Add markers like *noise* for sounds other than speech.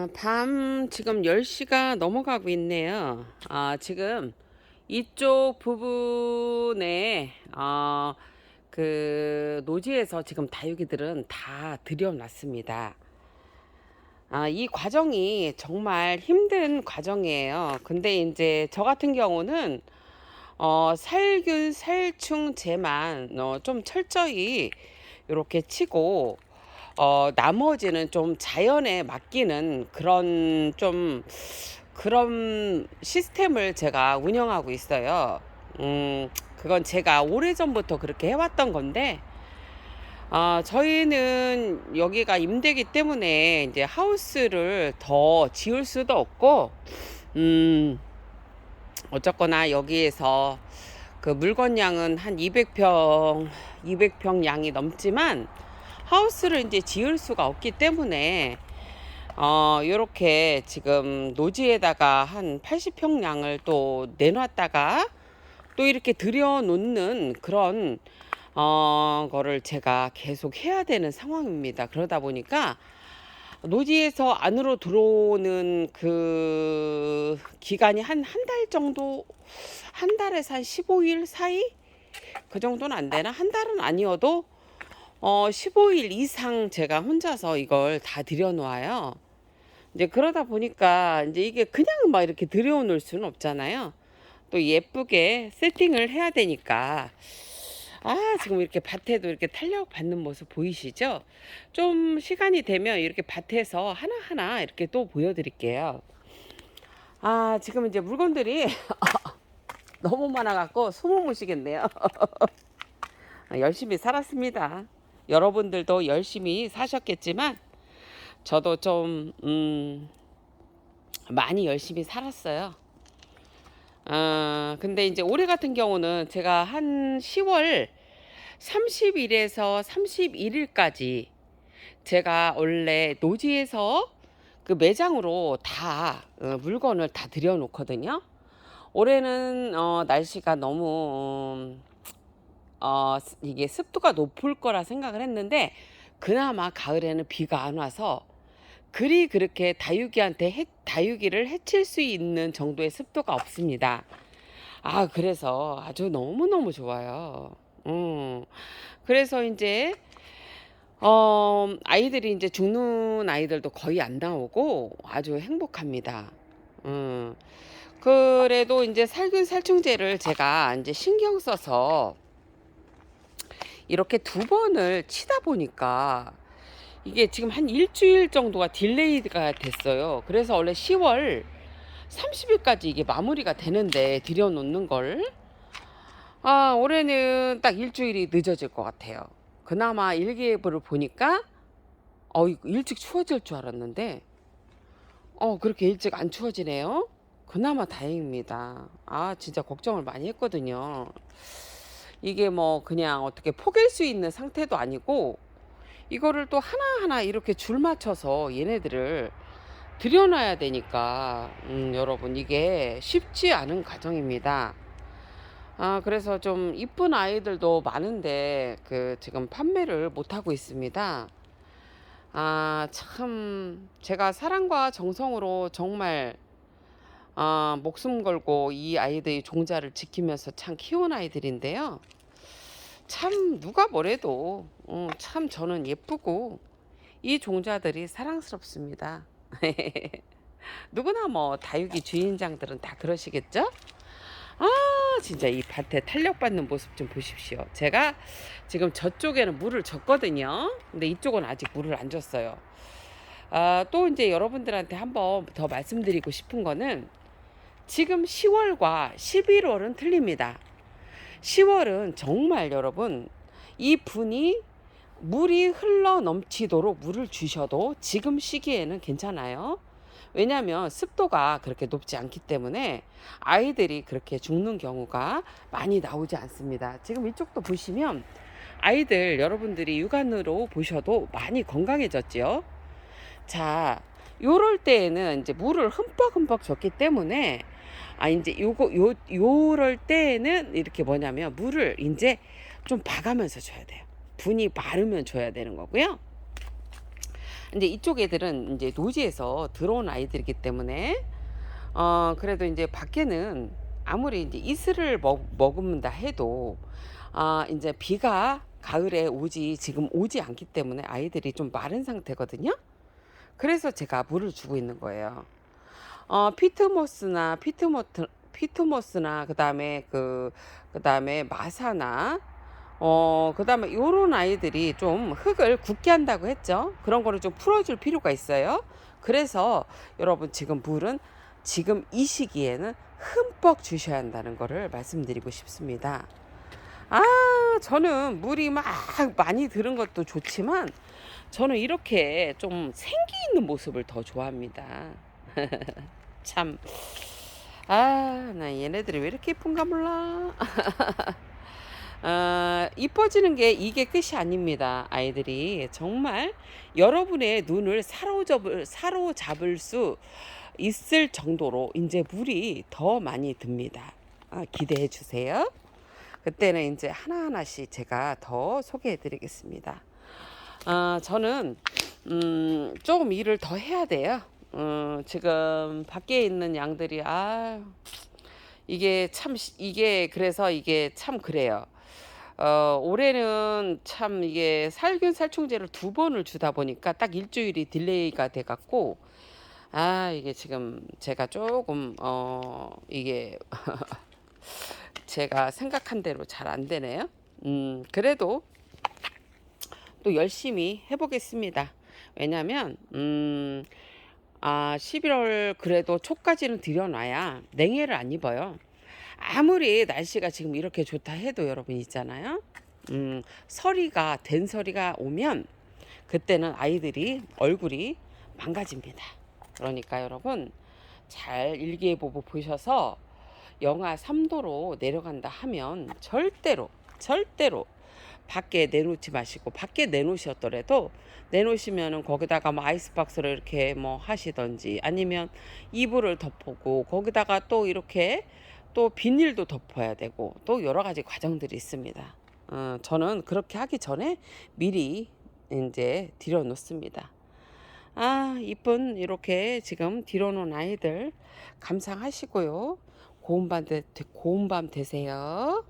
아, 밤 지금 10시가 넘어가고 있네요. 아, 지금 이쪽 부분에 어, 그 노지에서 지금 다육이들은 다 들여놨습니다. 아, 이 과정이 정말 힘든 과정이에요. 근데 이제 저 같은 경우는 어, 살균, 살충, 제만 어, 좀 철저히 이렇게 치고 어, 나머지는 좀 자연에 맡기는 그런 좀 그런 시스템을 제가 운영하고 있어요. 음, 그건 제가 오래전부터 그렇게 해왔던 건데, 아, 저희는 여기가 임대기 때문에 이제 하우스를 더 지을 수도 없고, 음, 어쨌거나 여기에서 그 물건량은 한 200평, 200평 양이 넘지만, 하우스를 이제 지을 수가 없기 때문에 어 요렇게 지금 노지에다가 한 80평량을 또 내놨다가 또 이렇게 들여놓는 그런 어 거를 제가 계속 해야 되는 상황입니다. 그러다 보니까 노지에서 안으로 들어오는 그 기간이 한 한 달 정도 한 달에서 한 15일 사이 그 정도는 안 되나 한 달은 아니어도 어, 15일 이상 제가 혼자서 이걸 다 들여놓아요. 이제 그러다 보니까 이제 이게 그냥 막 이렇게 들여놓을 수는 없잖아요. 또 예쁘게 세팅을 해야 되니까. 아, 지금 이렇게 밭에도 이렇게 탄력 받는 모습 보이시죠? 좀 시간이 되면 이렇게 밭에서 하나하나 이렇게 또 보여드릴게요. 아, 지금 이제 물건들이 *laughs* 너무 많아갖고 못 쉬겠네요. *laughs* 열심히 살았습니다. 여러분들도 열심히 사셨겠지만 저도 좀 음, 많이 열심히 살았어요. 아, 근데 이제 올해 같은 경우는 제가 한 10월 30일에서 31일까지 제가 원래 노지에서 그 매장으로 다 어, 물건을 다 들여놓거든요. 올해는 어, 날씨가 너무 음, 어, 이게 습도가 높을 거라 생각을 했는데 그나마 가을에는 비가 안 와서 그리 그렇게 다육이한테 해, 다육이를 해칠 수 있는 정도의 습도가 없습니다. 아, 그래서 아주 너무너무 좋아요. 음. 그래서 이제 어, 아이들이 이제 죽는 아이들도 거의 안 나오고 아주 행복합니다. 음. 그래도 이제 살균 살충제를 제가 이제 신경 써서 이렇게 두 번을 치다 보니까 이게 지금 한 일주일 정도가 딜레이가 됐어요. 그래서 원래 10월 30일까지 이게 마무리가 되는데 들여놓는 걸. 아, 올해는 딱 일주일이 늦어질 것 같아요. 그나마 일기예보를 보니까, 어, 일찍 추워질 줄 알았는데, 어, 그렇게 일찍 안 추워지네요. 그나마 다행입니다. 아, 진짜 걱정을 많이 했거든요. 이게 뭐 그냥 어떻게 포갤 수 있는 상태도 아니고 이거를 또 하나하나 이렇게 줄 맞춰서 얘네들을 들여놔야 되니까 음, 여러분 이게 쉽지 않은 과정입니다. 아 그래서 좀 이쁜 아이들도 많은데 그 지금 판매를 못 하고 있습니다. 아 참 제가 사랑과 정성으로 정말 아, 목숨 걸고 이 아이들의 종자를 지키면서 참 키운 아이들인데요. 참 누가 뭐래도 어, 참 저는 예쁘고 이 종자들이 사랑스럽습니다. *laughs* 누구나 뭐 다육이 주인장들은 다 그러시겠죠? 아 진짜 이 밭에 탄력받는 모습 좀 보십시오. 제가 지금 저쪽에는 물을 줬거든요. 근데 이쪽은 아직 물을 안 줬어요. 아, 또 이제 여러분들한테 한번 더 말씀드리고 싶은 거는 지금 10월과 11월은 틀립니다. 10월은 정말 여러분 이 분이 물이 흘러 넘치도록 물을 주셔도 지금 시기에는 괜찮아요. 왜냐하면 습도가 그렇게 높지 않기 때문에 아이들이 그렇게 죽는 경우가 많이 나오지 않습니다. 지금 이쪽도 보시면 아이들 여러분들이 육안으로 보셔도 많이 건강해졌죠. 자, 요럴 때에는 이제 물을 흠뻑흠뻑 줬기 때문에 아 이제 요거 요 요럴 때에는 이렇게 뭐냐면 물을 이제 좀 봐가면서 줘야 돼요. 분이 마르면 줘야 되는 거고요. 이제 이쪽 애들은 이제 노지에서 들어온 아이들이기 때문에 어 그래도 이제 밖에는 아무리 이제 이슬을 먹, 머금는다 해도 아 이제 비가 가을에 오지 지금 오지 않기 때문에 아이들이 좀 마른 상태거든요. 그래서 제가 물을 주고 있는 거예요. 어 피트모스나 피트모트 피트모스나 그다음에 그 그다음에 마사나 어 그 다음에 요런 아이들이 좀 흙을 굳게 한다고 했죠. 그런 거를 좀 풀어줄 필요가 있어요. 그래서 여러분 지금 물은 지금 이 시기에는 흠뻑 주셔야 한다는 거를 말씀드리고 싶습니다. 아, 저는 물이 막 많이 들은 것도 좋지만 저는 이렇게 좀 생기 있는 모습을 더 좋아합니다. 참. 아, 나 얘네들이 왜 이렇게 예쁜가 몰라. 아, *laughs* 이뻐지는 게 이게 끝이 아닙니다. 아이들이 정말 여러분의 눈을 사로잡을 사로잡을 수 있을 정도로 이제 물이 더 많이 듭니다. 아, 기대해 주세요. 그때는 이제 하나하나씩 제가 더 소개해 드리겠습니다. 아, 저는 음, 조금 일을 더 해야 돼요. 어, 지금 밖에 있는 양들이 아 이게 참 시- 이게 그래서 이게 참 그래요. 어, 올해는 참 이게 살균 살충제를 두 번을 주다 보니까 딱 일주일이 딜레이가 돼 갖고 아 이게 지금 제가 조금 어 이게 *laughs* 제가 생각한 대로 잘 안 되네요. 음 그래도 또 열심히 해보겠습니다. 왜냐면 음 아, 11월 그래도 초까지는 들여놔야 냉해를 안 입어요. 아무리 날씨가 지금 이렇게 좋다 해도 여러분 있잖아요. 음, 서리가 된 서리가 오면 그때는 아이들이 얼굴이 망가집니다. 그러니까 여러분 잘 일기예보보 보셔서 영하 3도로 내려간다 하면 절대로 절대로 밖에 내놓지 마시고 밖에 내놓으셨더라도 내놓으시면은 거기다가 뭐 아이스박스를 이렇게 뭐 하시던지 아니면 이불을 덮고 거기다가 또 이렇게 또 비닐도 덮어야 되고 또 여러 가지 과정들이 있습니다. 어, 저는 그렇게 하기 전에 미리 이제 들여 놓습니다. 아, 이쁜 이렇게 지금 들여 놓은 아이들 감상하시고요. 고운 밤 되세요.